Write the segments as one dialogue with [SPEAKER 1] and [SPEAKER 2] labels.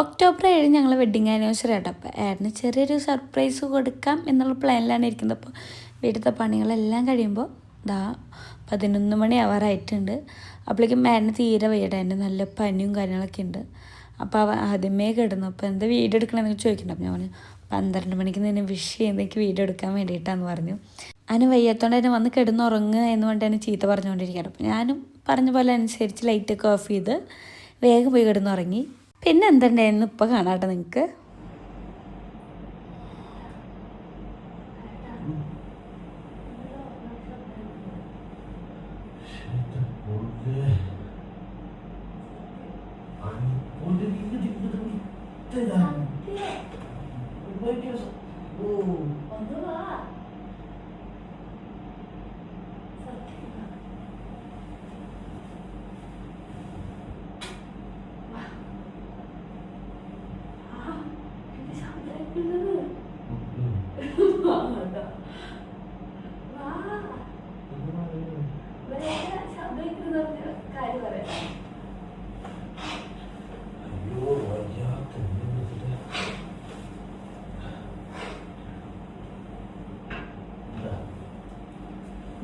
[SPEAKER 1] October ഏഴ് ഞങ്ങൾ wedding anniversary ആട്ടോ. അപ്പോൾ ഏട്ടന് ചെറിയൊരു സർപ്രൈസ് കൊടുക്കാം എന്നുള്ള പ്ലാനിലാണ് ഇരിക്കുന്നത്. അപ്പോൾ വീട്ടിലത്തെ പണികളെല്ലാം കഴിയുമ്പോൾ ദാ പതിനൊന്ന് മണി ആവാറായിട്ടുണ്ട് അപ്പോഴേക്കും ഏട്ടന് തീരെ വയ്യട എന്റെ നല്ല പനിയും കാര്യങ്ങളൊക്കെ ഉണ്ട്. അപ്പോൾ അവ ആദ്യമേ കിടന്നു. അപ്പോൾ എന്താ വീഡിയോ എടുക്കണമെന്ന് ചോദിക്കണ്ട ഞാൻ പറഞ്ഞു പന്ത്രണ്ട് മണിക്ക് നിന്നെ വിഷ് ചെയ്യുന്നേക്ക് വീഡിയോ എടുക്കാൻ വേണ്ടിയിട്ടാന്ന് പറഞ്ഞു. അതിന് വയ്യാത്തോണ്ട് എന്നെ വന്ന് കിടന്നുറങ്ങുക എന്ന് പറഞ്ഞിട്ട് എന്നെ ചീത്ത പറഞ്ഞുകൊണ്ടിരിക്കുകയാണ്. അപ്പോൾ ഞാനും പറഞ്ഞ പോലെ അനുസരിച്ച് ലൈറ്റൊക്കെ ഓഫ് ചെയ്ത് വേഗം പോയി കിടന്നുറങ്ങി പിന്നെ എന്തുണ്ടായിരുന്നു ഇപ്പോൾ കാണാട്ടെ നിങ്ങൾക്ക്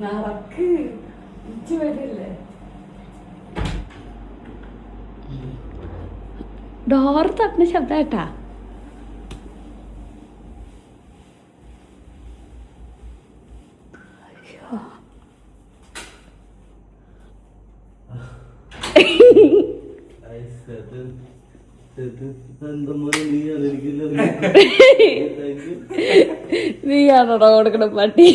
[SPEAKER 1] നടക്ക് ഉച്ച വരില്ലേ ഡോർ തട്ടുന്ന ശബ്ദമായിട്ടാ നീയാണോടാ കൊടുക്കണം പട്ടി?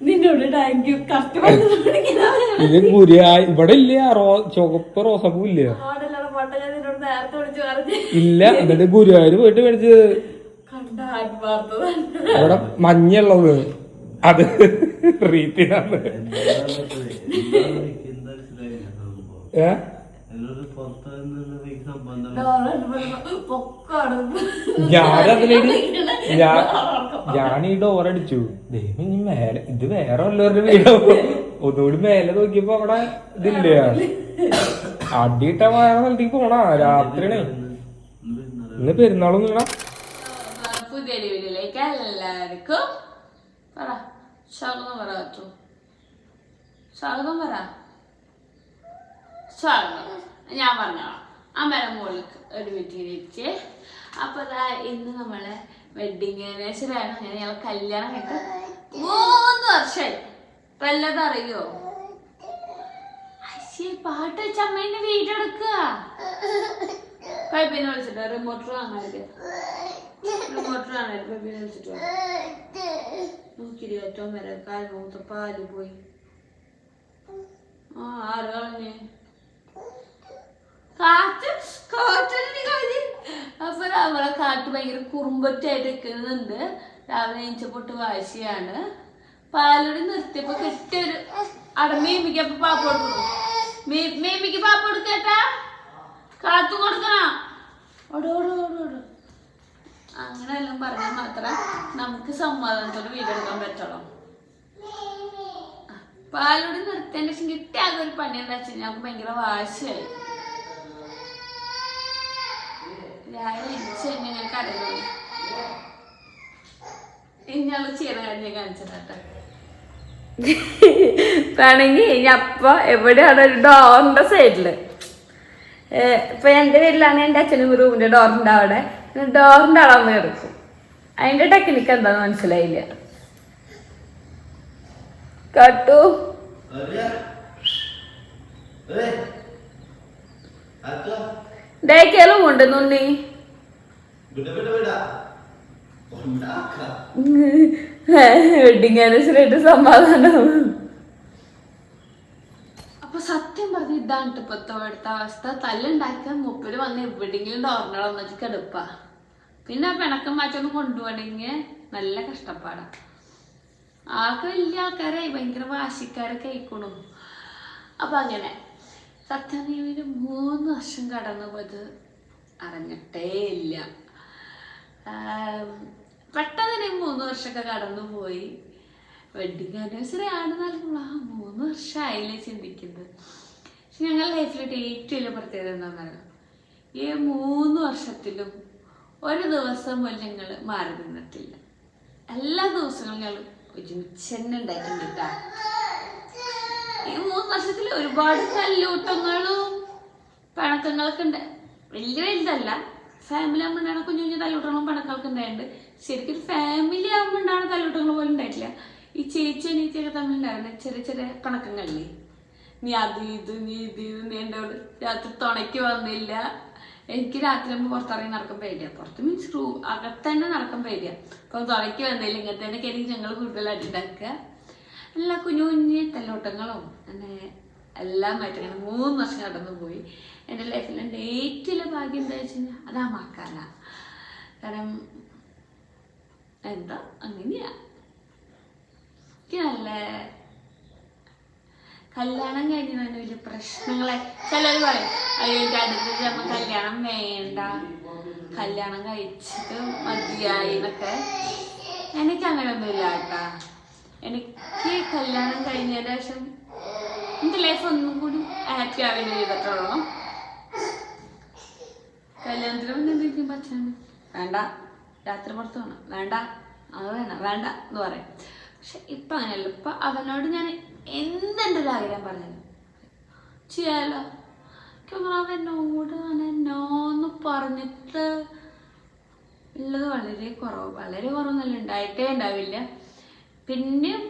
[SPEAKER 1] നിന്നോട് താങ്ക് യു
[SPEAKER 2] ഇത് ഇവിടെ ഇല്ല? റോ ചുവപ്പ് റോസപ്പൂ ഇല്ല? ഇല്ല എന്നിട്ട് ഗുരുവായൂർ പോയിട്ട് മേടിച്ചത്? അവിടെ മഞ്ഞുള്ളത്. അത് റീത്തിനാണ് ഏ?
[SPEAKER 1] പൊക്കാണ്
[SPEAKER 2] ഞാനതിലേക്ക് ഞാൻ ഞാൻ ഈ ഡോർ അടിച്ചു. ദൈവം ഇനി മേലെ ഇത് വേറെ വല്ലവരുടെ വീടോ. ഒന്നുകൂടി മേലെ നോക്കിയപ്പോ അവിടെ ഇതില്ല? അടിയിട്ട വേറെ സ്ഥലത്തേക്ക് പോണ രാത്രിയാണ്. ഇന്ന് പെരുന്നാളൊന്നും ഇല്ല
[SPEAKER 1] പുതിയ വീട്ടിലേക്ക് എല്ലാവർക്കും പറ. സ്വാഗതം പറ സ്വാഗതം പറ. സ്വാഗതം. ഞാൻ പറഞ്ഞോളാം. ആ മല മുകളിൽ ഒരു വീട്ടിലിരിച്ച് അപ്പൊ അതാ ഇന്ന് നമ്മളെ വെഡിങ് ആനിവേഴ്സറി ആണ്. അങ്ങനെ ഞങ്ങൾ കല്യാണം കേട്ട് മൂന്ന് വർഷമായി വല്ലതും എല്ലാം അറിയോ പാട്ട് വെച്ച് അമ്മേന്റെ വീഡിയോ പൈപ്പിനെ വിളിച്ചിട്ടോ റിമോട്ടർ വാങ്ങാനൊക്കെ റിമോട്ട് വാങ്ങാനായിട്ട് പൈപ്പിനെ വിളിച്ചിട്ടോ ഏറ്റവും വരെ കാൽ മൂത്ത പാൽ പോയി. ആ ആറ് കളഞ്ഞ്? കാറ്റ് കാറ്റടി കളഞ്ഞ് അപ്പൊ നമ്മളെ കാറ്റ് ഭയങ്കര കുറുമ്പറ്റായിട്ട് നിൽക്കുന്നുണ്ട്. രാവിലെ എഞ്ചപ്പൊട്ട് വാശിയാണ്. പാലോട് നിർത്തിയപ്പോ കെട്ടിയൊരു അവിടെ മേമിക്ക് അപ്പൊ പാപ്പ കൊടുക്കുന്നു. മേ- മേമിക്ക് പാപ്പ കൊടുക്കേട്ടാ. കാത്തു കൊടുക്കണം? ഓടോ ഓടോ ഓടോ ഓടോ. പറഞ്ഞാൽ മാത്രം നമുക്ക് സമാധാനത്തോടെ വീടെടുക്കാൻ പറ്റുള്ളൂ. പാലോട് നിർത്തേണ്ട കിട്ടിയ ആകെ ഒരു പണി എന്താ വെച്ചാൽ ഞങ്ങൾക്ക് ഭയങ്കര വാശിയായി. രാവിലെ കടയിൽ കഴിഞ്ഞ് കാണിച്ചിട്ടാട്ടെ വേണമെങ്കിൽ അപ്പൊ എവിടെയാണ് ഒരു ഡോറിന്റെ സൈഡിൽ? ഇപ്പൊ എന്റെ വീട്ടിലാണ് എന്റെ അച്ഛനും റൂമിന്റെ ഡോറിന്റെ അവിടെ. ഡോറിന്റെ അളവ് എടുക്കും അതിന്റെ ടെക്നിക്ക് എന്താന്ന് മനസ്സിലായില്ല. കട്ടു. ഡേക്കേലും ഉണ്ട് നുണ്ണി വെഡിങ് ആനിവേഴ്സറി ആയിട്ട് സമാധാനം. അപ്പൊ സത്യം പറഞ്ഞ ഇതാണ് ഇപ്പത്തെ അവിടുത്തെ അവസ്ഥ. തല്ലുണ്ടാക്കിയ മുപ്പര് വന്ന് എവിടെയെങ്കിലും ഡോറിനടന്ന് വെച്ച് കെടുപ്പ പിന്നെ ആ പിണക്കം മാറ്റൊന്നും കൊണ്ടുപോകണമെങ്കിൽ നല്ല കഷ്ടപ്പാടാ. ആൾക്ക് വലിയ ആൾക്കാരായി ഭയങ്കര വാശിക്കാരൊക്കെ ആയിക്കണു അപ്പൊ അങ്ങനെ. സത്യം ഒരു മൂന്ന് വർഷം കടന്നു പോയത് അറിഞ്ഞിട്ടേ ഇല്ല പെട്ടെന്ന് മൂന്ന് വർഷമൊക്കെ കടന്നു പോയി
[SPEAKER 3] വെഡിങ് ആനിവേഴ്സറി ആണെന്നാലും ആ മൂന്ന് വർഷമായില്ലേ ചിന്തിക്കുന്നത്. പക്ഷെ ഞങ്ങളുടെ ലൈഫിലെ ഏറ്റവും വലിയ പ്രത്യേകത എന്താണെന്ന് അറിയാം? ഈ മൂന്ന് വർഷത്തിലും ഒരു ദിവസം പോലും ഞങ്ങൾ മാറി നിന്നിട്ടില്ല. എല്ലാ ദിവസങ്ങളും ഞങ്ങൾ ഒരുമിച്ച് തന്നെ ഉണ്ടായിട്ടുണ്ട് ട്ടാ. ഈ മൂന്ന് വർഷത്തിൽ ഒരുപാട് തല്ലൂട്ടങ്ങളും പിണക്കങ്ങളൊക്കെ ഉണ്ട്. വലിയ വലുതല്ല. ഫാമിലി ആകുമ്പോൾ ഉണ്ടാകുന്ന കുഞ്ഞു കുഞ്ഞു തല്ലൂട്ടങ്ങളും പിണക്കങ്ങളൊക്കെ ഉണ്ടായിട്ടുണ്ട് ശരിക്കും ഫാമിലി ആകുമ്പോൾ ഉണ്ടാകുന്ന തല്ലൂട്ടങ്ങൾ പോലും ഉണ്ടായിട്ടില്ല. ഈ ചേച്ചി അനിയത്തിയൊക്കെ തമ്മിൽ ഉണ്ടായിരുന്ന ചെറിയ ചെറിയ പിണക്കങ്ങളില്ലേ? നീ അത് ഇത് നീ ഇത് നീ എന്റെ രാത്രി തുണയ്ക്ക് വന്നില്ല. എനിക്ക് രാത്രി ആകുമ്പോൾ പുറത്തിറങ്ങി നടക്കാൻ പേടിയ. പുറത്ത് മീൻസ് റൂ അകത്തന്നെ നടക്കാൻ പേടിയ. അപ്പം തുണയ്ക്ക് വന്നില്ല ഇങ്ങനത്തെ തന്നെ ഞങ്ങൾ കൂടുതലായിട്ട് ഉണ്ടാക്കുക എല്ലാ കുഞ്ഞു കുഞ്ഞു തല്ലോട്ടങ്ങളും അങ്ങനെ എല്ലാമായിട്ട് അങ്ങനെ മൂന്ന് വർഷം കടന്നു പോയി എന്റെ ലൈഫിൽ എന്റെ ഏറ്റവും ഭാഗ്യം എന്താ വെച്ച് കഴിഞ്ഞാൽ അതാ മക്കാല കാരണം എന്താ? അങ്ങനെയാ. എനിക്ക് നല്ല കല്യാണം കഴിഞ്ഞ വലിയ പ്രശ്നങ്ങളെ ചിലർ പറയും അയ്യോ എനിക്ക് അടുത്ത ജന്മ കല്യാണം വേണ്ട. കല്യാണം കഴിച്ചിട്ട് മതിയായി എന്നൊക്കെ. എനിക്ക് അങ്ങനെയൊന്നുമില്ല കേട്ടാ. എനിക്ക് കല്യാണം കഴിഞ്ഞതിന് ശേഷം എന്റെ ലൈഫ് ഒന്നും കൂടി ഹാപ്പി ആവുകയും ചെയ്തിട്ടുള്ളൂ. കല്യാണത്തിന് മുന്നേ വേണ്ട രാത്രി പുറത്ത് വേണം വേണ്ട അത് വേണം വേണ്ട എന്ന് പറയും. പക്ഷെ ഇപ്പം അങ്ങനെയല്ല. ഇപ്പം അവനോട് ഞാൻ എന്തെന്റെ ഒരു ആഗ്രഹം പറഞ്ഞു ചെയ്യാലോ അവനോട് അങ്ങനെ നോന്ന് പറഞ്ഞിട്ട് ഉള്ളത് വളരെ കുറവ്. വളരെ കുറവൊന്നുമല്ല. ഉണ്ടായിട്ടേ ഉണ്ടാവില്ല. പിന്നെയും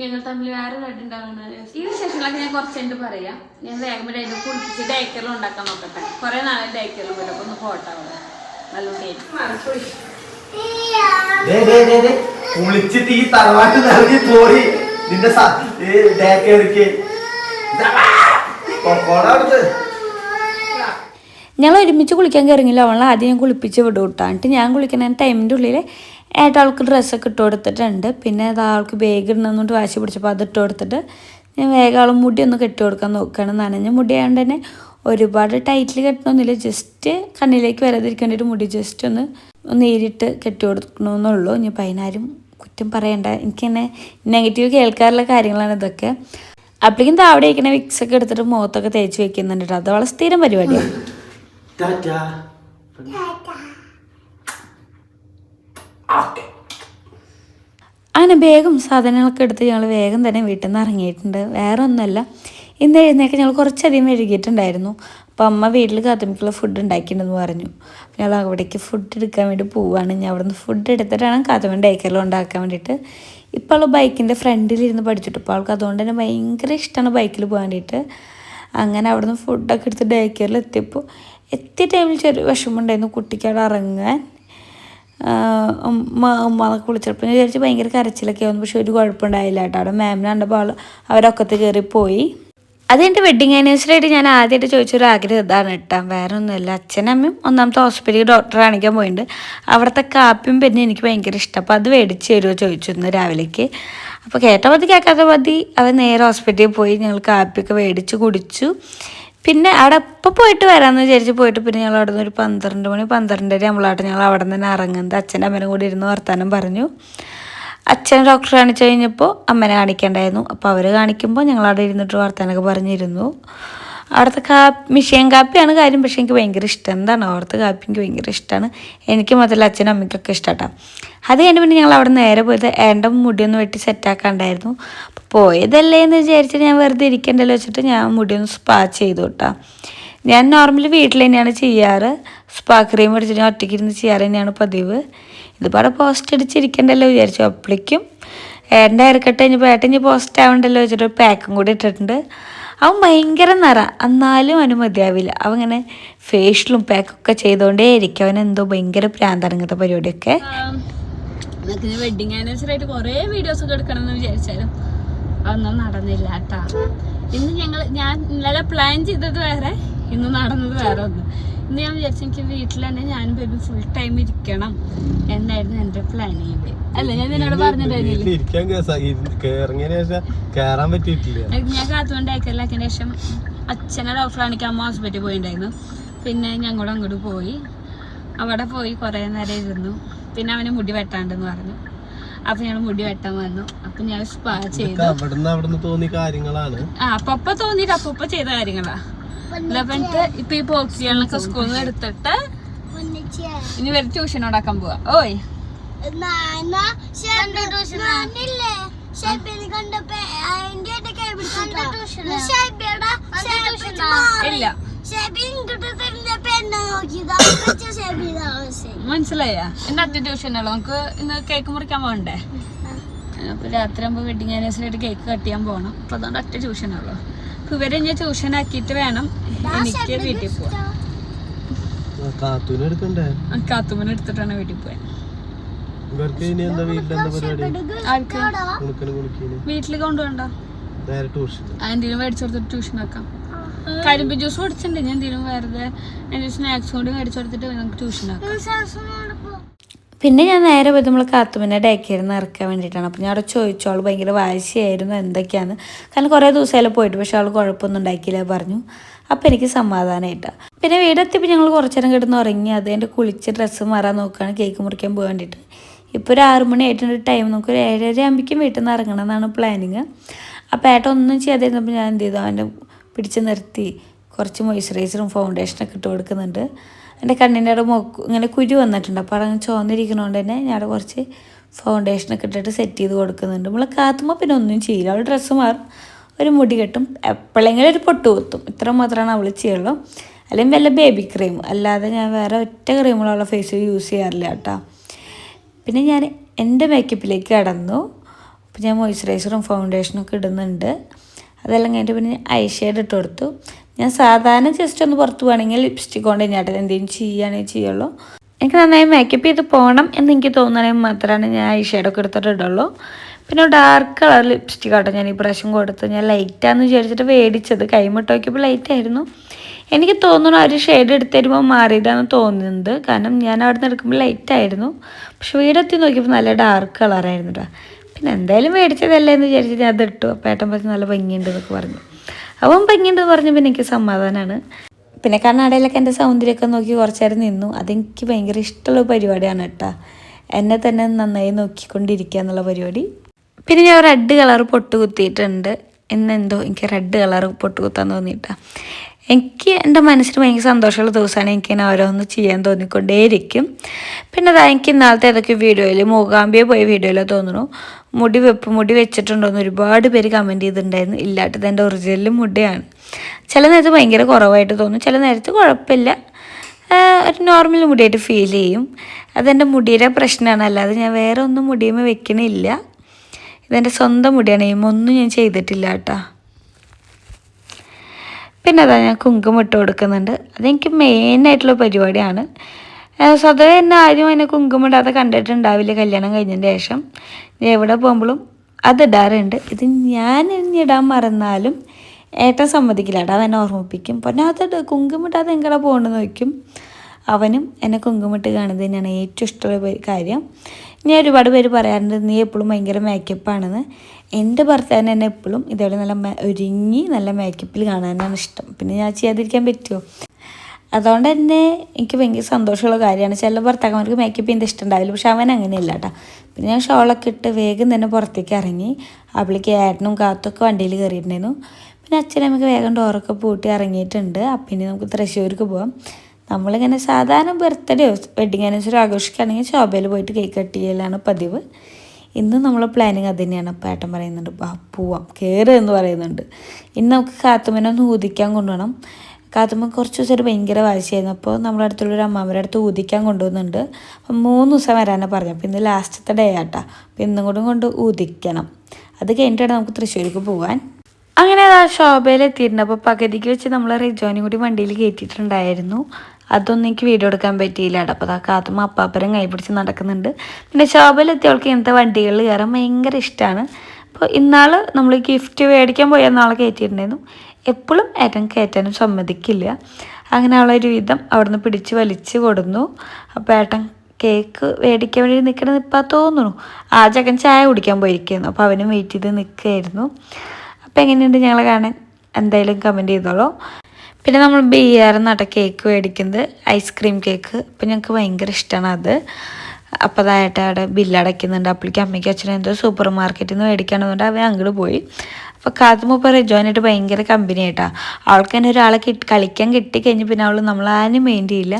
[SPEAKER 3] ഞങ്ങൾ തമ്മിൽ വേറെ റെഡ് ഉണ്ടാവുന്നത്. ഈ വിശേഷങ്ങളൊക്കെ ഞാൻ കുറച്ചുണ്ട് പറയാം. ഞാൻ വേഗം കൂടെ അതിന് കുളിപ്പിച്ച് ഡേക്കറിൽ ഉണ്ടാക്കാൻ നോക്കട്ടെ. കുറേ നാളെ ഡേക്കറിൽ വരും അപ്പൊ ഒന്ന് ഫോട്ടോ അവിടെ. നല്ല
[SPEAKER 4] ദേ, ദേ, ദേ, ദേ. കുളിച്ചിട്ട് ഈ തറവാട്ട് ഇറങ്ങി പോയി. നിന്റെ ഡേക്കേറിക്ക്
[SPEAKER 3] ഞങ്ങൾ ഒരുമിച്ച് കുളിക്കാൻ കയറിയില്ല അവളെ ആദ്യം ഞാൻ കുളിപ്പിച്ച് വിടും കേട്ടോ എന്നിട്ട് ഞാൻ കുളിക്കുന്ന ടൈമിന്റെ ഉള്ളിൽ ഏട്ട അവൾക്ക് ഡ്രസ്സൊക്കെ ഇട്ട് കൊടുത്തിട്ടുണ്ട്. പിന്നെ അത് ആൾക്ക് ബാഗ് ഇടണമെന്നുകൊണ്ട് വാശി പിടിച്ചപ്പോൾ അത് ഇട്ട് കൊടുത്തിട്ട് ഞാൻ വേഗം അവൾ മുടി ഒന്ന് കെട്ടി കൊടുക്കാൻ നോക്കുകയാണ് നനഞ്ഞ മുടി ആയതുകൊണ്ട് തന്നെ ഒരുപാട് ടൈറ്റിൽ കെട്ടണമെന്നില്ല ജസ്റ്റ് കണ്ണിലേക്ക് വരാതിരിക്കേണ്ട ഒരു മുടി ജസ്റ്റ് ഒന്ന് ഒന്ന് ഏരിട്ട് കെട്ടി കൊടുക്കണമെന്നുള്ളൂ ഇനി പതിനാരും കുറ്റം പറയണ്ട. എനിക്ക് തന്നെ നെഗറ്റീവ് കേൾക്കാറുള്ള കാര്യങ്ങളാണ് ഇതൊക്കെ. അപ്പോഴേക്കും താവിടെ ഇരിക്കുന്ന വിക്സ് ഒക്കെ എടുത്തിട്ട് മുഖത്തൊക്കെ തേച്ച് വെക്കുന്നുണ്ട് കേട്ടോ. അത് വളരെ സ്ഥിരം പരിപാടിയാണ്.
[SPEAKER 4] ടാറ്റാ.
[SPEAKER 3] അങ്ങനെ വേഗം സാധനങ്ങളൊക്കെ എടുത്ത് ഞങ്ങൾ വേഗം തന്നെ വീട്ടിൽ നിന്ന് ഇറങ്ങിയിട്ടുണ്ട്. വേറെ ഒന്നുമല്ല ഇന്ന് എഴുന്നേക്ക് ഞങ്ങൾ കുറച്ചധികം എഴുകിയിട്ടുണ്ടായിരുന്നു അപ്പോൾ അമ്മ വീട്ടിൽ കാത്തുമിക്കുള്ള ഫുഡ് ഉണ്ടാക്കിയിട്ടുണ്ടെന്ന് പറഞ്ഞു. ഞങ്ങൾ അവിടേക്ക് ഫുഡ് എടുക്കാൻ വേണ്ടി പോവുകയാണ് ഞാൻ അവിടെ നിന്ന് ഫുഡ് എടുത്തിട്ടാണ് കാത്തുമൻ ഡേക്കറിൽ ഉണ്ടാക്കാൻ വേണ്ടിയിട്ട്. ഇപ്പോൾ അവൾ ബൈക്കിന്റെ ഫ്രണ്ടിലിരുന്ന് പഠിച്ചിട്ട് ഇപ്പോൾ അവൾക്ക് അതുകൊണ്ട് തന്നെ ഭയങ്കര ഇഷ്ടമാണ് ബൈക്കിൽ പോകാൻ വേണ്ടിയിട്ട്. അങ്ങനെ അവിടെ നിന്ന് ഫുഡൊക്കെ എടുത്ത് ഡേക്കറിൽ എത്തിയപ്പോൾ എത്തിയ ടൈമിൽ ചെറിയ വിഷമമുണ്ടായിരുന്നു കുട്ടിക്ക് അവിടെ ഇറങ്ങാൻ. ആഹ് ഉമ്മ ഉമ്മ കുളിച്ചപ്പോൾ വിചാരിച്ചു ഭയങ്കര കരച്ചിലൊക്കെ ആവുന്നു പക്ഷെ ഒരു കുഴപ്പമുണ്ടായില്ല കേട്ടോ. അവിടെ മാമിനെ കണ്ടപ്പോൾ അവരൊക്കത്ത് കയറിപ്പോയി അത് എന്റെ വെഡിങ് ആനിവേഴ്സറി ആയിട്ട് ഞാൻ ആദ്യമായിട്ട് ചോദിച്ചൊരു ആഗ്രഹം ഇതാണ് കേട്ടോ. വേറെ ഒന്നുമില്ല അച്ഛനമ്മയും ഒന്നാമത്തെ ഹോസ്പിറ്റലിൽ ഡോക്ടറെ കാണിക്കാൻ പോയിട്ടുണ്ട് അവിടുത്തെ കാപ്പിയും പിന്നെ എനിക്ക് ഭയങ്കര ഇഷ്ടം. അപ്പോൾ അത് മേടിച്ച് തരുമോ ചോദിച്ചു ഇന്ന് രാവിലേക്ക്. അപ്പോൾ കേട്ട മതി കേൾക്കാത്ത മതി. അവൻ നേരെ ഹോസ്പിറ്റലിൽ പോയി ഞങ്ങൾ കാപ്പിയൊക്കെ മേടിച്ച് കുടിച്ചു. പിന്നെ അവിടെ എപ്പോൾ പോയിട്ട് വരാമെന്ന് വിചാരിച്ച് പോയിട്ട് പിന്നെ ഞങ്ങൾ അവിടെ നിന്ന് ഒരു പന്ത്രണ്ട് മണി പന്ത്രണ്ടര നമ്മളായിട്ട് ഞങ്ങൾ അവിടെ നിന്ന് തന്നെ ഇറങ്ങുന്നത്. അച്ഛന്റെ അമ്മനും കൂടി ഇരുന്ന് വർത്താനം പറഞ്ഞു. അച്ഛൻ ഡോക്ടറെ കാണിച്ചു കഴിഞ്ഞപ്പോൾ അമ്മനെ കാണിക്കണ്ടായിരുന്നു. അപ്പോൾ അവർ കാണിക്കുമ്പോൾ ഞങ്ങൾ അവിടെ ഇരുന്നിട്ട് വർത്താനൊക്കെ പറഞ്ഞിരുന്നു. അവിടുത്തെ കാപ്പി മിഷ്യൻ കാപ്പിയാണ് കാര്യം. പക്ഷേ എനിക്ക് ഭയങ്കര ഇഷ്ടം. എന്താണ് അവിടുത്തെ കാപ്പി എനിക്ക് ഭയങ്കര ഇഷ്ടമാണ്? എനിക്ക് മാത്രമല്ല അച്ഛനും അമ്മയ്ക്കൊക്കെ ഇഷ്ടമാട്ടോ അത് കഴിഞ്ഞ് പിന്നെ ഞങ്ങൾ അവിടെ നേരെ പോയത് ഏണ്ട മുടിയൊന്ന് വെട്ടി സെറ്റാക്കാണ്ടായിരുന്നു പോയതല്ലേ എന്ന് വിചാരിച്ചിട്ട് ഞാൻ വെറുതെ ഇരിക്കണ്ടല്ലോ വെച്ചിട്ട് ഞാൻ മുടിയൊന്ന് സ്പാ ചെയ്തു കേട്ടോ. ഞാൻ നോർമലി വീട്ടിൽ തന്നെയാണ് ചെയ്യാറ്. സ്പാ ക്രീം അടിച്ചിട്ട് ഞാൻ ഒറ്റയ്ക്ക് ഇരുന്ന് ചെയ്യാറ് തന്നെയാണ് പതിവ്. ഇതിപ്പോൾ പോസ്റ്റ് അടിച്ചിരിക്കണ്ടല്ലോ വിചാരിച്ചു. അപ്പോഴേക്കും ഏട്ടന്റെ ഇറക്കട്ടെ കഴിഞ്ഞപ്പോൾ ഏട്ടൻ ഇനി പോസ്റ്റ് ആവണ്ടല്ലോ വെച്ചിട്ട് ഒരു പാക്കും കൂടി ഇട്ടിട്ടുണ്ട്. അവൻ ഭയങ്കര നിറ. എന്നാലും അവന് മതിയാവില്ല. അവൻ ഇങ്ങനെ ഫേഷ്യലും പാക്കൊക്കെ ചെയ്തുകൊണ്ടേ ഇരിക്കും അവൻ എന്തോ ഭയങ്കര പ്രാന്തരംഗത്തെ പരിപാടിയൊക്കെ. വെഡിങ് ആനിവേഴ്സറി ആയിട്ട് കുറേ വീഡിയോസ് ഒക്കെ എടുക്കണം എന്ന് വിചാരിച്ചാലും അതൊന്നും നടന്നില്ല ഇന്ന് ഞങ്ങൾ ഞാൻ ഇന്നലെ പ്ലാൻ ചെയ്തത് വേറെ ഇന്ന് നടന്നത് വേറെ ഒന്ന് ഇന്ന് ഞാൻ വിചാരിച്ചു എനിക്ക് വീട്ടിൽ തന്നെ ഞാനും ബേബി ഫുൾ ടൈം ഇരിക്കണം എന്നായിരുന്നു എന്റെ പ്ലാനിങ് അല്ല? ഞാൻ നിന്നോട് പറഞ്ഞിട്ടുണ്ടായിരുന്നില്ലേ ഞാൻ കാത്തുകൊണ്ട് അതിന് ശേഷം അച്ഛനെ ഡോക്ടർ കാണിക്കാൻ അമ്മ ഹോസ്പിറ്റലിൽ പോയിണ്ടായിരുന്നു. പിന്നെ ഞങ്ങളും അങ്ങോട്ട് പോയി. അവിടെ പോയി കുറേ നേരം ഇരുന്നു. പിന്നെ അവന് മുടി വെട്ടാണ്ടെന്ന് പറഞ്ഞു. അപ്പൊ ഞങ്ങൾ മുടി വെട്ടാൻ വന്നു. അപ്പൊ ഞാൻ സ്പാ ചെയ്തു.
[SPEAKER 4] ഇതൊക്കെ അവിടുന്ന് അവിടുന്ന് തോന്നിയ കാര്യങ്ങളാണ്.
[SPEAKER 3] ആ അപ്പൊ തോന്നിയിട്ട് അപ്പൊ ചെയ്ത കാര്യങ്ങളാ. എന്നിട്ട് ഇപ്പൊ ഈ ബോക്സികളൊക്കെ സ്കൂളിൽ നിന്ന് എടുത്തിട്ട് ഇനി വരെ ട്യൂഷൻ ഉണ്ടാക്കാൻ പോവാ. ഓയ്. ഇല്ല. മനസ്സിലായ? എന്റെ അച്ഛൻ ട്യൂഷൻ ഉള്ളു? നമുക്ക് ഇന്ന് കേക്ക് മുറിക്കാൻ പോകണ്ടേ അപ്പൊ രാത്രി ആകുമ്പോ വെഡിങ് ആനിവേഴ്സറി ആയിട്ട് കേക്ക് കട്ട് ചെയ്യാൻ പോകണം അപ്പൊ അതുകൊണ്ട് ഒറ്റ ട്യൂഷൻ ഉള്ളു. അപ്പൊ ഇവരെ ഞാൻ ട്യൂഷൻ ആക്കിയിട്ട് വേണം എനിക്ക് വീട്ടിൽ പോവാൻ. കാത്തുമ്മനെ എടുത്തിട്ടാണ് വീട്ടിൽ
[SPEAKER 4] പോയാൻ
[SPEAKER 3] വീട്ടിൽ കൊണ്ടുപോകണ്ട?
[SPEAKER 4] നേരെ ട്യൂഷൻ
[SPEAKER 3] എന്തെങ്കിലും മേടിച്ചു കൊടുത്തിട്ട് ട്യൂഷൻ ആക്കാം കരിമ്പ് ജ്യൂസ് കുടിച്ചിട്ടുണ്ട്. ഞാൻ എന്തെങ്കിലും വെറുതെ സ്നാക്സ് കൊണ്ട് മേടിച്ചു കൊടുത്തിട്ട് നമുക്ക് ട്യൂഷൻ ആക്കാം പിന്നെ ഞാൻ നേരെ പോയി നമ്മൾ കാത്തുമിനെ ഡേക്കായിരുന്നു ഇറക്കാൻ വേണ്ടിയിട്ടാണ്. അപ്പോൾ ഞാൻ അവിടെ ചോദിച്ചു ഭയങ്കര വാശിയായിരുന്നു എന്തൊക്കെയാണ് കാരണം കുറേ ദിവസമായാലും പോയിട്ട് പക്ഷെ അവൾ കുഴപ്പമൊന്നും ഉണ്ടാക്കിയില്ല പറഞ്ഞു. അപ്പം എനിക്ക് സമാധാനമായിട്ടാണ് പിന്നെ വീടെത്തിയപ്പോൾ ഞങ്ങൾ കുറച്ച് നേരം കിടന്ന് ഉറങ്ങി അത് എന്റെ കുളിച്ച് ഡ്രസ്സ് മാറാൻ നോക്കുകയാണ് കേക്ക് മുറിക്കാൻ പോകാൻ വേണ്ടിയിട്ട്. ഇപ്പോൾ ഒരു ആറ് മണി ആയിട്ടുണ്ട് ടൈം നമുക്ക് ഒരു ഏഴര ആകുമ്പോഴേക്കും വീട്ടിൽ നിന്ന് ഇറങ്ങണം എന്നാണ് പ്ലാനിങ് അപ്പോൾ ഏട്ടൻ ഒന്നും ചെയ്യാതിരുന്നപ്പോൾ ഞാൻ എന്ത് ചെയ്തു? അവന്റെ പിടിച്ച് നിർത്തി. കുറച്ച് മോയ്സ്ചറൈസറും ഫൗണ്ടേഷനൊക്കെ ഇട്ട് കൊടുക്കുന്നുണ്ട്. എന്റെ കണ്ണിന്റെ അവിടെ മൊക്ക് ഇങ്ങനെ കുരു വന്നിട്ടുണ്ട്. അപ്പോൾ അതങ്ങനെ ചുവന്നിരിക്കുന്നതുകൊണ്ട് തന്നെ ഞാൻ അവിടെ കുറച്ച് ഫൗണ്ടേഷനൊക്കെ ഇട്ടിട്ട് സെറ്റ് ചെയ്ത് കൊടുക്കുന്നുണ്ട്. നമ്മൾ കാത്തുമ്പോൾ പിന്നെ ഒന്നും ചെയ്യില്ല. അവൾ ഡ്രസ്സ് മാറും. ഒരു മുടി കെട്ടും. എപ്പോഴെങ്കിലും ഒരു പൊട്ട് കുത്തും. ഇത്ര മാത്രമാണ് അവൾ ചെയ്യുള്ളൂ. അല്ലെങ്കിൽ വല്ല ബേബി ക്രീം അല്ലാതെ ഞാൻ വേറെ ഒറ്റ ക്രീമുകളുള്ള ഫേസ് യൂസ് ചെയ്യാറില്ല കേട്ടോ. പിന്നെ ഞാൻ എന്റെ മേക്കപ്പിലേക്ക് കടന്നു. അപ്പോൾ ഞാൻ മോയ്സ്ചറൈസറും ഫൗണ്ടേഷനും ഒക്കെ ഇടുന്നുണ്ട്. അതെല്ലാം കഴിഞ്ഞിട്ട് പിന്നെ ഐ ഷെയ്ഡ് ഇട്ട് കൊടുത്തു. ഞാൻ സാധാരണ ജസ്റ്റ് ഒന്ന് പുറത്ത് പോകണമെങ്കിൽ ലിപ്സ്റ്റിക് കൊണ്ട് ഞാൻ എന്തെങ്കിലും ചെയ്യുകയാണെങ്കിൽ ചെയ്യുള്ളൂ. എനിക്ക് നന്നായി മേക്കപ്പ് ചെയ്ത് പോകണം എന്ന് എനിക്ക് തോന്നണമെങ്കിൽ മാത്രമാണ് ഞാൻ ഐ ഷെയ്ഡൊക്കെ എടുത്തിട്ട് ഇടുള്ളൂ. പിന്നെ ഡാർക്ക് കളർ ലിപ്സ്റ്റിക് ആട്ടോ ഞാൻ ഈ പ്രാവശ്യം കൊടുത്തു ഞാൻ ലൈറ്റാന്ന് വിചാരിച്ചിട്ട് മേടിച്ചത് കൈമിട്ട് നോക്കിയപ്പോൾ ലൈറ്റായിരുന്നു എനിക്ക് തോന്നുന്നു ഒരു ഷെയ്ഡ് എടുത്ത് തരുമ്പോൾ മാറിയതാണ് തോന്നുന്നത് കാരണം ഞാൻ അവിടെ നിന്ന് എടുക്കുമ്പോൾ ലൈറ്റ് ആയിരുന്നു. പക്ഷെ വീടെത്തി നോക്കിയപ്പോൾ നല്ല ഡാർക്ക് കളറായിരുന്നു കേട്ടോ പിന്നെ എന്തായാലും മേടിച്ചതല്ലേ എന്ന് വിചാരിച്ചിട്ട് ഞാൻ അത് ഇട്ടു. അപ്പം ഏട്ടൻ പറഞ്ഞ് നല്ല ഭംഗിയുണ്ട് എന്നൊക്കെ പറഞ്ഞു. അവൻ ഭംഗിയുണ്ടെന്ന് പറഞ്ഞു പിന്നെ എനിക്ക് സമാധാനമാണ് പിന്നെ കർണാടകയിലൊക്കെ എന്റെ സൗന്ദര്യമൊക്കെ നോക്കി കുറച്ച് നേരം നിന്നു. അതെനിക്ക് ഭയങ്കര ഇഷ്ടമുള്ള പരിപാടിയാണ് കേട്ടോ. എന്നെ തന്നെ നന്നായി നോക്കിക്കൊണ്ടിരിക്കുക എന്നുള്ള പരിപാടി. പിന്നെ ഞാൻ റെഡ് കളർ പൊട്ട് കുത്തിയിട്ടുണ്ട്. എന്നെന്തോ എനിക്ക് റെഡ് കളർ പൊട്ട് കുത്താൻ തോന്നിയിട്ടാ. എനിക്ക് എന്റെ മനസ്സിന് ഭയങ്കര സന്തോഷമുള്ള ദിവസമാണ് എനിക്ക് ഇങ്ങനെ ഓരോന്ന് ചെയ്യാൻ തോന്നിക്കൊണ്ടേയിരിക്കും. പിന്നെ അതാ എനിക്ക് ഇന്നാളത്തെ ഏതൊക്കെ വീഡിയോയിൽ മൂകാംബിയെ പോയ വീഡിയോയിലോ തോന്നുന്നു. മുടി വെപ്പ് മുടി വെച്ചിട്ടുണ്ടോയെന്ന് ഒരുപാട് പേര് കമന്റ് ചെയ്തിട്ടുണ്ടായിരുന്നു. ഇല്ലാട്ടത് എന്റെ ഒറിജിനൽ മുടിയാണ്. ചില നേരത്ത് ഭയങ്കര കുറവായിട്ട് തോന്നും. ചില നേരത്ത് കുഴപ്പമില്ല. ഒരു നോർമൽ മുടിയായിട്ട് ഫീൽ ചെയ്യും. അതെന്റെ മുടിയുടെ പ്രശ്നമാണ്. അല്ലാതെ ഞാൻ വേറെ ഒന്നും മുടിയുമ്പോൾ വെക്കണില്ല. ഇതെന്റെ സ്വന്തം മുടിയാണ്. ഒന്നും ഞാൻ ചെയ്തിട്ടില്ല കേട്ടോ. പിന്നെ അതാ ഞാൻ കുങ്കുമം ഇട്ട് കൊടുക്കുന്നുണ്ട്. അതെനിക്ക് മെയിനായിട്ടുള്ള പരിപാടിയാണ്. സ്വതവേ എന്നെ ആരും അതിനെ കുങ്കുമിടാതെ കണ്ടിട്ടുണ്ടാവില്ല. കല്യാണം കഴിഞ്ഞതിന് ശേഷം ഞാൻ എവിടെ പോകുമ്പോഴും അത് ഇടാറുണ്ട്. ഇത് ഞാൻ ഇടാൻ മറന്നാലും ഏട്ടൻ സമ്മതിക്കില്ല. ഏട്ടാ അവനെ ഓർമ്മിപ്പിക്കും. പിന്നെ അത് കുങ്കുമിട്ടാതെ എങ്ങനെ പോകണമെന്ന് നോക്കും അവനും എന്നെ കുങ്കുമിട്ട് കാണുന്നത് തന്നെയാണ് ഏറ്റവും ഇഷ്ടമുള്ള കാര്യം. ഞാൻ ഒരുപാട് പേര് പറയാറുണ്ട് നീ എപ്പോഴും ഭയങ്കര മേക്കപ്പാണെന്ന് എന്റെ ഭർത്താവിന് എന്നെ എപ്പോഴും ഇതേപോലെ നല്ല ഒരുങ്ങി നല്ല മേക്കപ്പിൽ കാണാനാണ് ഇഷ്ടം. പിന്നെ ഞാൻ ചെയ്യാതിരിക്കാൻ പറ്റുമോ? അതുകൊണ്ട് തന്നെ എനിക്ക് ഭയങ്കര സന്തോഷമുള്ള കാര്യമാണ്. ചില ഭർത്താക്കന്മാർക്ക് മേക്കപ്പ് ചെയ്യുന്നത് ഇഷ്ടമുണ്ടാവില്ല. പക്ഷെ അവൻ അങ്ങനെയല്ല കേട്ടോ പിന്നെ ഞാൻ ഷോളൊക്കെ ഇട്ട് വേഗം തന്നെ പുറത്തേക്ക് ഇറങ്ങി. അപ്പോഴേക്ക് ഏട്ടനും കാത്തൊക്കെ വണ്ടിയിൽ കയറിയിട്ടുണ്ടായിരുന്നു. പിന്നെ അച്ഛനമ്മക്ക് വേഗം ഡോറൊക്കെ പൂട്ടി ഇറങ്ങിയിട്ടുണ്ട്. അപ്പം ഇനി നമുക്ക് തൃശ്ശൂർക്ക് പോവാം. നമ്മളിങ്ങനെ സാധാരണ ബർത്ത്ഡേയോ വെഡിങ് ആനിവേഴ്സറി ആഘോഷിക്കുകയാണെങ്കിൽ ശോഭയിൽ പോയിട്ട് കേക്ക് കട്ട് ചെയ്യലാണ് പതിവ്. ഇന്ന് നമ്മൾ പ്ലാനിങ് അത് തന്നെയാണ് അപ്പോൾ ഏട്ടൻ പറയുന്നുണ്ട് പോവാം. കയറ് എന്ന് പറയുന്നുണ്ട്. ഇന്ന് നമുക്ക് കാത്തുമനെ ഒന്ന് ഊതിക്കാൻ കൊണ്ടുപോകണം. കാത്തുമ്മ കുറച്ച് ദിവസം ഒരു ഭയങ്കര വാശിയായിരുന്നു. അപ്പോൾ നമ്മുടെ അടുത്തുള്ളൊരു അമ്മാവരുടെ അടുത്ത് ഊതിക്കാൻ കൊണ്ടുപോകുന്നുണ്ട് അപ്പം മൂന്ന് ദിവസം വരാനാണ് പറഞ്ഞത്. അപ്പോൾ ഇന്ന് ലാസ്റ്റത്തെ ഡേ ആട്ടാ അപ്പോൾ ഇന്നും കൂടെ കൊണ്ട് ഊതിക്കണം. അത് കഴിഞ്ഞിട്ടാണ് നമുക്ക് തൃശ്ശൂർക്ക് പോകാൻ അങ്ങനെ ആ ശോഭയിൽ എത്തിയിട്ടുണ്ട് അപ്പോൾ പകുതിക്ക് വെച്ച് നമ്മൾ റിജോനും കൂടി വണ്ടിയിൽ കയറ്റിയിട്ടുണ്ടായിരുന്നു. അതൊന്നും എനിക്ക് വീഡിയോ എടുക്കാൻ പറ്റിയില്ല അപ്പോൾ ആ കാത്തുമ്മ അപ്പാപ്പരം കൈ പിടിച്ച് നടക്കുന്നുണ്ട്. പിന്നെ ശോഭയിൽ എത്തിയവൾക്ക് ഇങ്ങനത്തെ വണ്ടികളിൽ കയറാൻ ഭയങ്കര ഇഷ്ടമാണ് അപ്പോൾ ഇന്നാൾ നമ്മൾ ഗിഫ്റ്റ് മേടിക്കാൻ പോയ നാളെ കയറ്റിയിട്ടുണ്ടായിരുന്നു. എപ്പോഴും ഏട്ടൻ കയറ്റാനും സമ്മതിക്കില്ല. അങ്ങനെ അവളൊരു വിധം അവിടുന്ന് പിടിച്ച് വലിച്ചു കൊടുന്നു. അപ്പോൾ ഏട്ടൻ കേക്ക് മേടിക്കാൻ വേണ്ടി നിൽക്കണ നിൽപ്പാ തോന്നുന്നു. ആ ചക്കൻ ചായ കുടിക്കാൻ പോയിരിക്കുന്നു. അപ്പോൾ അവനും വെയിറ്റ് ചെയ്ത് നിൽക്കുകയായിരുന്നു അപ്പോൾ എങ്ങനെയുണ്ട് ഞങ്ങളെ കാണാൻ? എന്തായാലും കമന്റ് ചെയ്തോളൂ. പിന്നെ നമ്മൾ ബിയർ നട കേക്ക് മേടിക്കുന്നത് ഐസ്ക്രീം കേക്ക്. അപ്പോൾ ഞങ്ങൾക്ക് ഭയങ്കര ഇഷ്ടമാണ് അത്. അപ്പോൾ അതായിട്ട് അവിടെ ബില്ലടയ്ക്കുന്നുണ്ട് അപ്പോഴേക്ക് അമ്മയ്ക്ക് അച്ഛനും എന്തോ സൂപ്പർ മാർക്കറ്റിൽ നിന്ന് മേടിക്കണമെന്നുണ്ട് അവൻ അങ്ങോട്ട് പോയി. അപ്പോൾ കാത്തുമ്പോൾ റിജോനായിട്ട് ഭയങ്കര കമ്പനി ആയിട്ടാണ് അവൾക്ക് തന്നെ ഒരാളെ കിട്ടി കളിക്കാൻ കിട്ടിക്കഴിഞ്ഞ് പിന്നെ അവൾ നമ്മളാരും മെയിൻ ചെയ്യില്ല.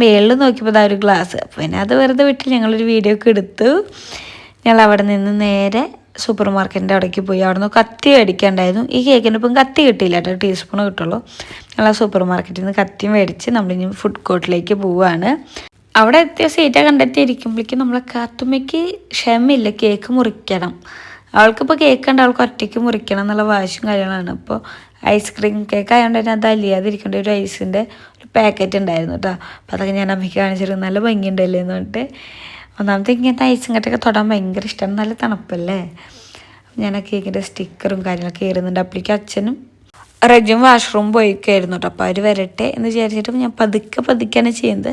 [SPEAKER 3] മേളിൽ നോക്കിയപ്പോൾ അതാ ഒരു ഗ്ലാസ് പിന്നെ അത് വെറുതെ വിട്ട് ഞങ്ങളൊരു വീഡിയോ ഒക്കെ എടുത്തു. ഞങ്ങൾ അവിടെ നിന്ന് നേരെ സൂപ്പർ മാർക്കറ്റിന്റെ അവിടേക്ക് പോയി. അവിടെ നിന്ന് കത്തി മേടിക്കാണ്ടായിരുന്നു. ഈ കേക്കിന്റെ ഇപ്പം കത്തി കിട്ടിയില്ല കേട്ടോ. ടീസ്പൂൺ കിട്ടുള്ളൂ. ഞങ്ങൾ ആ സൂപ്പർ മാർക്കറ്റിൽ നിന്ന് കത്തി മേടിച്ച് നമ്മളിനി ഫുഡ് കോർട്ടിലേക്ക് പോവുകയാണ് അവിടെ എത്തിയ സീറ്റ കണ്ടെത്തിയിരിക്കുമ്പോഴേക്കും നമ്മളെ കാത്തുമ്മയ്ക്ക് ക്ഷമയില്ല കേക്ക് മുറിക്കണം. അവൾക്കിപ്പോൾ കേക്ക് കണ്ട് അവൾക്ക് ഒറ്റയ്ക്ക് മുറിക്കണം എന്നുള്ള വാശും കാര്യങ്ങളാണ്. അപ്പോൾ ഐസ്ക്രീം കേക്ക് ആയതുകൊണ്ട് തന്നെ അത് അലിയാതിരിക്കേണ്ട ഒരു ഐസിന്റെ ഒരു പാക്കറ്റ് ഉണ്ടായിരുന്നു കേട്ടോ അപ്പോൾ അതൊക്കെ ഞാൻ അമ്മയ്ക്ക് കാണിച്ചിരുന്നു. നല്ല ഭംഗിയുണ്ടല്ലേ എന്ന് പറഞ്ഞിട്ട്. ഒന്നാമത്തെ ഇങ്ങനത്തെ ഐസും കട്ടൊക്കെ തൊടാൻ ഭയങ്കര ഇഷ്ടമാണ് നല്ല തണുപ്പല്ലേ? ഞാൻ ആ കേക്കിന്റെ സ്റ്റിക്കറും കാര്യങ്ങളൊക്കെ ഏറുന്നുണ്ട് അപ്പോഴേക്കും അച്ഛനും റജും വാഷ്റൂം പോയിക്കായിരുന്നു കേട്ടോ അപ്പോൾ അവർ വരട്ടെ എന്ന് വിചാരിച്ചിട്ട് ഞാൻ പതുക്കെ പതുക്കെയാണ് ചെയ്യുന്നത്.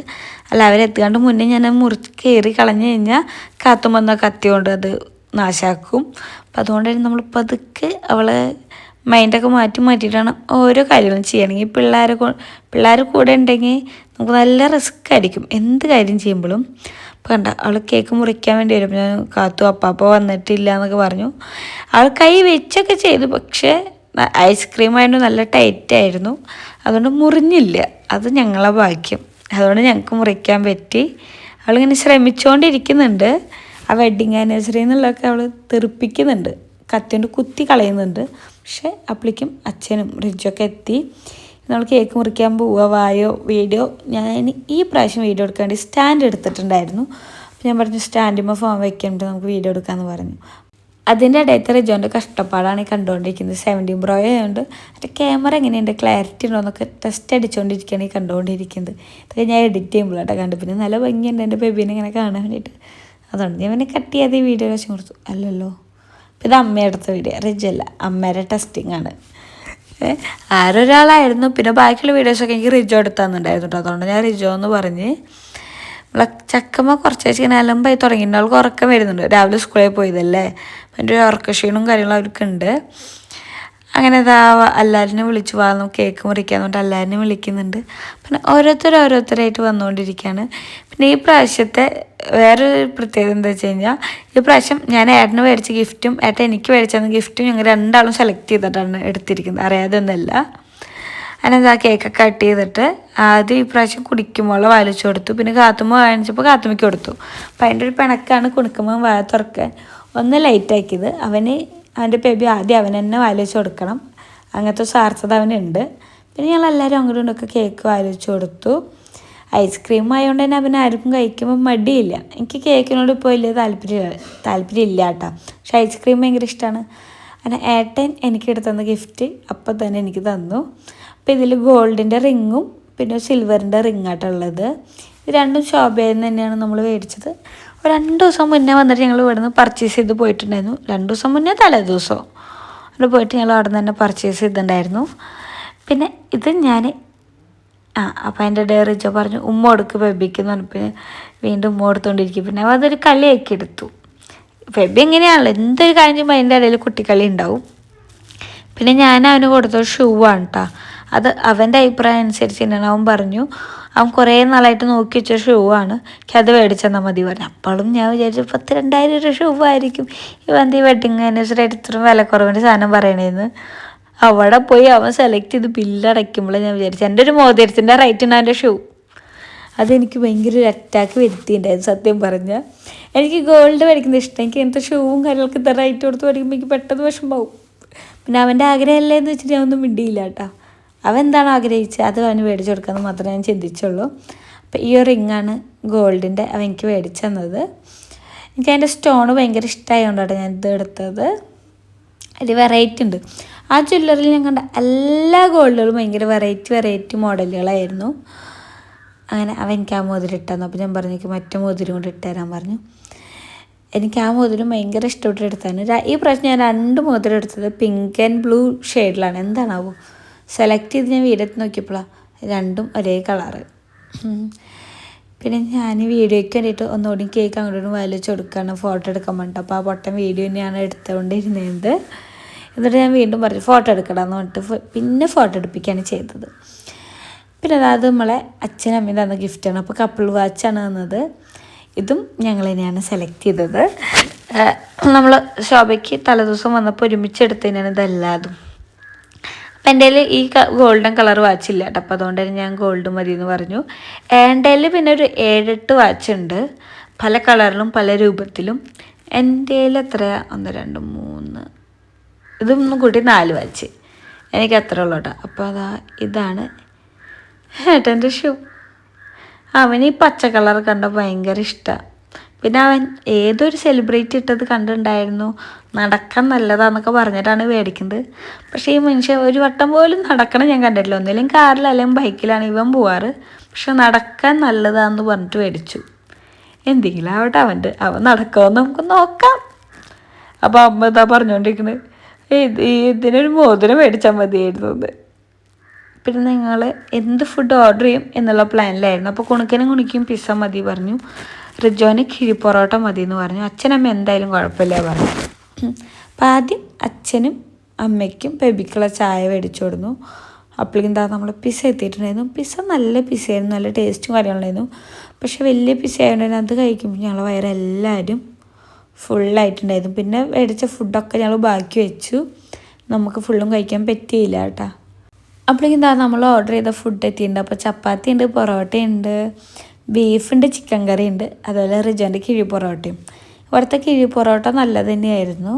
[SPEAKER 3] അല്ല അവരെത്തുകൊണ്ട് മുന്നേ ഞാൻ മുറിച്ച് കയറി കളഞ്ഞു കഴിഞ്ഞാൽ കാത്തും വന്ന കത്തി കൊണ്ട് അത് നാശാക്കും. അപ്പം അതുകൊണ്ട് തന്നെ നമ്മൾ പതുക്കെ അവളെ മൈൻഡൊക്കെ മാറ്റി മാറ്റിയിട്ടാണ് ഓരോ കാര്യങ്ങളും ചെയ്യണമെങ്കിൽ പിള്ളേരെ പിള്ളേർ കൂടെ ഉണ്ടെങ്കിൽ നമുക്ക് നല്ല റിസ്ക് ആയിരിക്കും. എന്ത് കാര്യം ചെയ്യുമ്പോഴും. അപ്പോൾ കണ്ട അവൾ കേക്ക് മുറിക്കാൻ വേണ്ടി വരും. ഞാൻ കാത്തു അപ്പാപ്പ വന്നിട്ടില്ല എന്നൊക്കെ പറഞ്ഞു. അവൾ കൈ വെച്ചൊക്കെ ചെയ്തു. പക്ഷേ ഐസ്ക്രീം ആയതുകൊണ്ട് നല്ല ടൈറ്റായിരുന്നു. അതുകൊണ്ട് മുറിഞ്ഞില്ല. അത് ഞങ്ങളെ ഭാഗ്യം. അതുകൊണ്ട് ഞങ്ങൾക്ക് മുറിക്കാൻ പറ്റി. അവളിങ്ങനെ ശ്രമിച്ചുകൊണ്ടിരിക്കുന്നുണ്ട് ആ വെഡ്ഡിങ് ആനിവേഴ്സറി എന്നുള്ളതൊക്കെ അവൾ തെറിപ്പിക്കുന്നുണ്ട്. കത്തിയോണ്ട് കുത്തി കളയുന്നുണ്ട്. പക്ഷേ അപ്പോഴേക്കും അച്ഛനും റിജൊക്കെ എത്തി. നമ്മൾ കേക്ക് മുറിക്കാൻ പോവുക വായോ വീഡിയോ ഞാൻ ഈ പ്രാവശ്യം വീഡിയോ എടുക്കാൻ വേണ്ടി സ്റ്റാൻഡ് എടുത്തിട്ടുണ്ടായിരുന്നു. അപ്പോൾ ഞാൻ പറഞ്ഞു സ്റ്റാൻഡിമ്മ ഫോൺ വെക്കുന്നുണ്ട് നമുക്ക് വീഡിയോ എടുക്കാമെന്ന് പറഞ്ഞു. അതിന്റെ ഇടയത്തെ റിജോന്റെ കഷ്ടപ്പാടാണ് കണ്ടുകൊണ്ടിരിക്കുന്നത്. സെവന്റീൻ പ്രോ ആയതുകൊണ്ട് അതിന്റെ ക്യാമറ എങ്ങനെയുണ്ട്? ക്ലാരിറ്റി ഉണ്ടോ എന്നൊക്കെ ടെസ്റ്റ് അടിച്ചുകൊണ്ടിരിക്കുകയാണ് ഈ കണ്ടുകൊണ്ടിരിക്കുന്നത്. ഇതൊക്കെ ഞാൻ എഡിറ്റ് ചെയ്യുമ്പോഴാട്ടോ കണ്ടു പിന്നെ നല്ല ഭംഗിയുണ്ട് എന്റെ ബേബീനെ ഇങ്ങനെ കാണാൻ വേണ്ടിയിട്ട്. അതുകൊണ്ട് ഞാൻ പിന്നെ കട്ട് ചെയ്യാതെ ഈ വീഡിയോ വെച്ച് കൊടുത്തു അല്ലല്ലോ. ഇത് അടുത്ത വീഡിയോ റിജല്ല അമ്മയുടെ ടെസ്റ്റിംഗ് ആണ്. ആരൊരാളായിരുന്നു. പിന്നെ ബാക്കിയുള്ള വീഡിയോസൊക്കെ എനിക്ക് റിജോ എടുത്താന്നുണ്ടായിരുന്നു അതുകൊണ്ട് ഞാൻ റിജോ എന്ന് പറഞ്ഞ് നമ്മളെ ചക്കമ്മ കുറച്ച് വെച്ച് ഇങ്ങനെ അലമ്പായി തുടങ്ങിയിട്ടുണ്ട്. അവൾക്ക് ഉറക്കം വരുന്നുണ്ട്. രാവിലെ സ്കൂളിൽ പോയതല്ലേ? എന്റെ ഒരു ഉറക്ക ക്ഷീണവും കാര്യങ്ങളും അവർക്കുണ്ട്. അങ്ങനെ ഇതാ എല്ലാവരിനെ വിളിച്ചു വാ കേക്ക് മുറിക്കാൻ പറഞ്ഞിട്ട് എല്ലാവരിനെയും വിളിക്കുന്നുണ്ട്. പിന്നെ ഓരോരുത്തർ ഓരോരുത്തരായിട്ട് വന്നുകൊണ്ടിരിക്കുകയാണ്. പിന്നെ ഈ പ്രാവശ്യത്തെ വേറൊരു പ്രത്യേകത എന്താ വെച്ച് കഴിഞ്ഞാൽ ഈ പ്രാവശ്യം ഞാൻ ഏട്ടന് മേടിച്ച ഗിഫ്റ്റും ഏട്ടൻ എനിക്ക് മേടിച്ച ഗിഫ്റ്റും ഞങ്ങൾ രണ്ടാളും സെലക്ട് ചെയ്തിട്ടാണ് എടുത്തിരിക്കുന്നത്. അറിയാതെ ഒന്നല്ല അതിനെന്താ കേക്കൊക്കെ കട്ട് ചെയ്തിട്ട് ആദ്യം ഈ പ്രാവശ്യം കുടിക്കുമ്പോൾ വലിച്ചു കൊടുത്തു. പിന്നെ കാത്തുമ്പോൾ വാങ്ങിച്ചപ്പോൾ കാത്തുമ്മയ്ക്ക് കൊടുത്തു. അപ്പം അതിന്റെ ഒരു പിണക്കാണ് കുണുക്കുമ്പോൾ വായ തുറക്കാൻ ഒന്ന് ലൈറ്റാക്കിയത് അവന് അവന്റെ ബേബി ആദ്യം അവൻ തന്നെ വാലിച്ചു കൊടുക്കണം. അങ്ങനത്തെ സ്വാർത്ഥത അവനുണ്ട്. പിന്നെ ഞങ്ങൾ എല്ലാവരും അങ്ങോട്ടും ഇങ്ങോട്ടൊക്കെ കേക്ക് വാലിച്ചു കൊടുത്തു. ഐസ്ക്രീം ആയതുകൊണ്ട് തന്നെ അവൻ ആർക്കും കഴിക്കുമ്പോൾ മടിയില്ല. എനിക്ക് കേക്കിനോട് ഇപ്പോൾ വലിയ താല്പര്യം താല്പര്യം ഇല്ല കേട്ടോ. പക്ഷെ ഐസ്ക്രീം ഭയങ്കര ഇഷ്ടമാണ്. അങ്ങനെ ഏട്ടൻ എനിക്ക് എടുത്തു തന്ന ഗിഫ്റ്റ് അപ്പം തന്നെ എനിക്ക് തന്നു. അപ്പോൾ ഇതിൽ ഗോൾഡിന്റെ റിങ്ങും പിന്നെ സിൽവറിന്റെ റിങ്ങാട്ടുള്ളത് ഇത് രണ്ടും ശോഭയിൽ നിന്ന് തന്നെയാണ് നമ്മൾ മേടിച്ചത്. രണ്ട് ദിവസം മുന്നേ വന്നിട്ട് ഞങ്ങൾ ഇവിടെ നിന്ന് പർച്ചേസ് ചെയ്ത് പോയിട്ടുണ്ടായിരുന്നു. രണ്ട് ദിവസം മുന്നേ തലേ ദിവസം അവിടെ പോയിട്ട് ഞങ്ങൾ അവിടെ നിന്ന് തന്നെ പർച്ചേസ് ചെയ്തിട്ടുണ്ടായിരുന്നു. പിന്നെ ഇത് ഞാൻ ആ അപ്പം എന്റെ ഡേ റിജോ പറഞ്ഞു ഉമ്മ കൊടുക്ക് ബെബിക്ക് എന്ന് പറഞ്ഞപ്പോൾ വീണ്ടും ഉമ്മ കൊടുത്തോണ്ടിരിക്കും പിന്നെ അതൊരു കളിയാക്കി എടുത്തു. ബെബി എങ്ങനെയാണല്ലോ എന്തൊരു കാര്യം അതിന്റെ ഇടയിൽ കുട്ടിക്കളി ഉണ്ടാവും. പിന്നെ ഞാൻ അവന് കൊടുത്ത ഷൂ ആണ് കേട്ടോ അത് അവന്റെ അഭിപ്രായം അനുസരിച്ച് തന്നെയാണ്. അവൻ പറഞ്ഞു അവൻ കുറേ നാളായിട്ട് നോക്കി വെച്ച ഷൂ ആണ്. എനിക്ക് അത് മേടിച്ചെന്നാൽ മതി പറഞ്ഞു. അപ്പോഴും ഞാൻ വിചാരിച്ചു പത്ത് രണ്ടായിരം രൂപ ഷൂ ആയിരിക്കും. ഇവന്റെ ഈ വെഡിങ് ആനിവേഴ്സറി ആയിട്ട് ഇത്രയും വില കുറവിന്റെ സാധനം പറയണേന്ന്. അവിടെ പോയി അവൻ സെലക്ട് ചെയ്ത് ബില്ലടയ്ക്കുമ്പോഴേ ഞാൻ വിചാരിച്ചു എന്റെ ഒരു മോതിരത്തിന്റെ റേറ്റ് ഉണ്ട് ഷൂ അതെനിക്ക് ഭയങ്കര ഒരു അറ്റാക്ക് വരുത്തിയിട്ടുണ്ടായിരുന്നു സത്യം പറഞ്ഞാൽ എനിക്ക് ഗോൾഡ് മേടിക്കുന്നത് ഇഷ്ടം. എനിക്ക് ഇങ്ങനത്തെ ഷൂവും കാര്യങ്ങളൊക്കെ ഇത്ര റേറ്റ് കൊടുത്ത് മേടിക്കുമ്പോൾ എനിക്ക് പെട്ടെന്ന് വിഷമാവും പിന്നെ അവന്റെ ആഗ്രഹമല്ലേ എന്ന് വെച്ചിട്ട് ഞാൻ ഒന്നും മിണ്ടിയില്ല കേട്ടോ. അവൻ എന്താണ് ആഗ്രഹിച്ചത് അത് അവന് മേടിച്ചു കൊടുക്കാമെന്ന് മാത്രമേ ഞാൻ ചിന്തിച്ചുള്ളൂ. അപ്പോൾ ഈ റിങ്ങാണ് ഗോൾഡിന്റെ അവൻ എനിക്ക് മേടിച്ചു തന്നത്. എനിക്ക് അതിന്റെ സ്റ്റോൺ ഭയങ്കര ഇഷ്ടമായതുകൊണ്ടാണ് ഞാൻ ഇത് എടുത്തത്. അതിൽ വെറൈറ്റി ഉണ്ട്. ആ ജ്വല്ലറിയിൽ ഞാൻ കണ്ട എല്ലാ ഗോൾഡുകളും ഭയങ്കര വെറൈറ്റി വെറൈറ്റി മോഡലുകളായിരുന്നു അങ്ങനെ അവൻ എനിക്ക് ആ മോതിരം ഇട്ടാന്നു അപ്പോൾ ഞാൻ പറഞ്ഞു എനിക്ക് മറ്റേ മോതിരം കൊണ്ട് ഇട്ടുതരാൻ പറഞ്ഞു. എനിക്ക് ആ മോതിരം ഭയങ്കര ഇഷ്ടപ്പെട്ട് എടുത്താണ് ഈ പ്രാവശ്യം ഞാൻ രണ്ട് മോതിരം എടുത്തത് പിങ്ക് ആൻഡ് ബ്ലൂ ഷെയ്ഡിലാണ് എന്താണാവോ? സെലക്ട് ചെയ്ത് ഞാൻ വീടത്ത് നോക്കിയപ്പോഴാണ് രണ്ടും ഒരേ കളറ് പിന്നെ ഞാൻ വീഡിയോയ്ക്ക് വേണ്ടിയിട്ട് ഒന്നുകൂടി കേക്ക് അങ്ങോട്ടും വലിച്ചു കൊടുക്കുകയാണ് ഫോട്ടോ എടുക്കാൻ വേണ്ടിയിട്ട്. അപ്പോൾ ആ പൊട്ടൻ വീഡിയോ തന്നെയാണ് എടുത്തുകൊണ്ടിരുന്നത്. എന്നിട്ട് ഞാൻ വീണ്ടും പറഞ്ഞു ഫോട്ടോ എടുക്കണം എന്ന് പറഞ്ഞിട്ട് പിന്നെ ഫോട്ടോ എടുപ്പിക്കുകയാണ് ചെയ്തത്. പിന്നെ അതായത് നമ്മളെ അച്ഛനും അമ്മയും തന്ന ഗിഫ്റ്റാണ് അപ്പോൾ കപ്പിൾ വാച്ചാണ് തന്നത്. ഇതും ഞങ്ങൾ തന്നെയാണ് സെലക്ട് ചെയ്തത്. നമ്മൾ ശോഭയ്ക്ക് തലേദിവസം വന്നപ്പോൾ ഒരുമിച്ച് എടുത്തതിനാണ് ഇതെല്ലാതും. എന്റെ ഈ ഗോൾഡൻ കളർ വാച്ച് ഇല്ല കേട്ടോ. അപ്പോൾ അതുകൊണ്ട് തന്നെ ഞാൻ ഗോൾഡ് മതി എന്ന് പറഞ്ഞു. എന്റെ പിന്നെ ഒരു ഏഴെട്ട് വാച്ച് ഉണ്ട്. പല കളറിലും പല രൂപത്തിലും. എന്റെ എത്ര ഒന്ന് രണ്ട് മൂന്ന്. ഇതൊന്നും കൂട്ടി നാല് വാച്ച് എനിക്ക് അത്ര ഉള്ളൂ കേട്ടോ. അപ്പോൾ അതാ ഇതാണ് ഏട്ടന്റെ ഷൂ അവന് ഈ പച്ച കളർ കണ്ട? ഭയങ്കര ഇഷ്ടമാണ് പിന്നെ അവൻ ഏതൊരു സെലിബ്രിറ്റി ഇട്ടത് കണ്ടിട്ടുണ്ടായിരുന്നു? നടക്കാൻ നല്ലതാന്നൊക്കെ പറഞ്ഞിട്ടാണ് മേടിക്കുന്നത്. പക്ഷേ ഈ മനുഷ്യൻ ഒരു വട്ടം പോലും നടക്കണം ഞാൻ കണ്ടിട്ടില്ല. ഒന്നില്ലെങ്കിൽ കാറിൽ അല്ലെങ്കിൽ ബൈക്കിലാണ് ഇവൻ പോവാറ്. പക്ഷെ നടക്കാൻ നല്ലതാന്ന് പറഞ്ഞിട്ട് മേടിച്ചു. എന്തെങ്കിലും ആവട്ടെ അവന്റെ. അവൻ നടക്കുമെന്ന് നമുക്ക് നോക്കാം. അപ്പോൾ അമ്മ എന്താ പറഞ്ഞുകൊണ്ടിരിക്കുന്നത് ഇത് ഇതിനൊരു മോതിരം മേടിച്ചാൽ മതിയായിരുന്നു എന്ന്. പിന്നെ നിങ്ങൾ എന്ത് ഫുഡ് ഓർഡർ ചെയ്യും എന്നുള്ള പ്ലാനിലായിരുന്നു അപ്പോൾ കുണുക്കനും കുണിക്കും പിസ്സ മതി പറഞ്ഞു. റിജോന് കിഴി പൊറോട്ട മതി എന്ന് പറഞ്ഞു. അച്ഛനമ്മ എന്തായാലും കുഴപ്പമില്ല പറഞ്ഞു. അപ്പം ആദ്യം അച്ഛനും അമ്മയ്ക്കും ബേബിക്കുള്ള ചായ മേടിച്ചു കൊടുന്നു. അപ്പോഴേക്കും എന്താ നമ്മൾ പിസ എത്തിയിട്ടുണ്ടായിരുന്നു. പിസ നല്ല പിസയായിരുന്നു നല്ല ടേസ്റ്റും കാര്യങ്ങളുണ്ടായിരുന്നു. പക്ഷേ വലിയ പിസ്സ ആയതുകൊണ്ട് അത് കഴിക്കുമ്പോൾ ഞങ്ങൾ വയറെല്ലാവരും ഫുള്ളായിട്ടുണ്ടായിരുന്നു പിന്നെ മേടിച്ച ഫുഡൊക്കെ ഞങ്ങൾ ബാക്കി വെച്ചു. നമുക്ക് ഫുള്ളും കഴിക്കാൻ പറ്റിയില്ല കേട്ടോ. അപ്പോഴേക്കും എന്താ നമ്മൾ ഓർഡർ ചെയ്ത ഫുഡ് എത്തിയിട്ടുണ്ട്. അപ്പോൾ ചപ്പാത്തി ഉണ്ട് പൊറോട്ട ഉണ്ട് ബീഫുണ്ട് ചിക്കൻ കറി ഉണ്ട് അതുപോലെ റിജോന്റെ കിഴി പൊറോട്ടയും. ഇവിടുത്തെ കിഴി പൊറോട്ട നല്ലത് തന്നെയായിരുന്നു.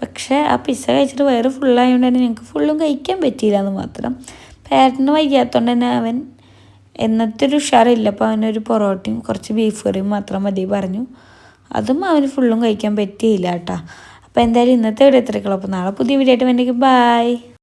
[SPEAKER 3] പക്ഷേ ആ പിസ്സ കഴിച്ചിട്ട് വയറ് ഫുള്ളായതുകൊണ്ട് തന്നെ ഞങ്ങൾക്ക് ഫുള്ളും കഴിക്കാൻ പറ്റിയില്ല എന്ന് മാത്രം. പേരന് വയ്യാത്തതുകൊണ്ട് തന്നെ അവൻ എന്നത്തെ ഒരു ഉഷാറില്ല. അപ്പോൾ അവനൊരു പൊറോട്ടയും കുറച്ച് ബീഫ് കറിയും മാത്രം മതി പറഞ്ഞു. അതും അവന് ഫുള്ളും കഴിക്കാൻ പറ്റിയില്ല കേട്ടോ. അപ്പോൾ എന്തായാലും ഇന്നത്തെ വീഡിയോ എത്രക്കുള്ളൂ അപ്പോൾ നാളെ പുതിയ വീഡിയോ ആയിട്ട് വേണ്ടെങ്കിൽ ബായ്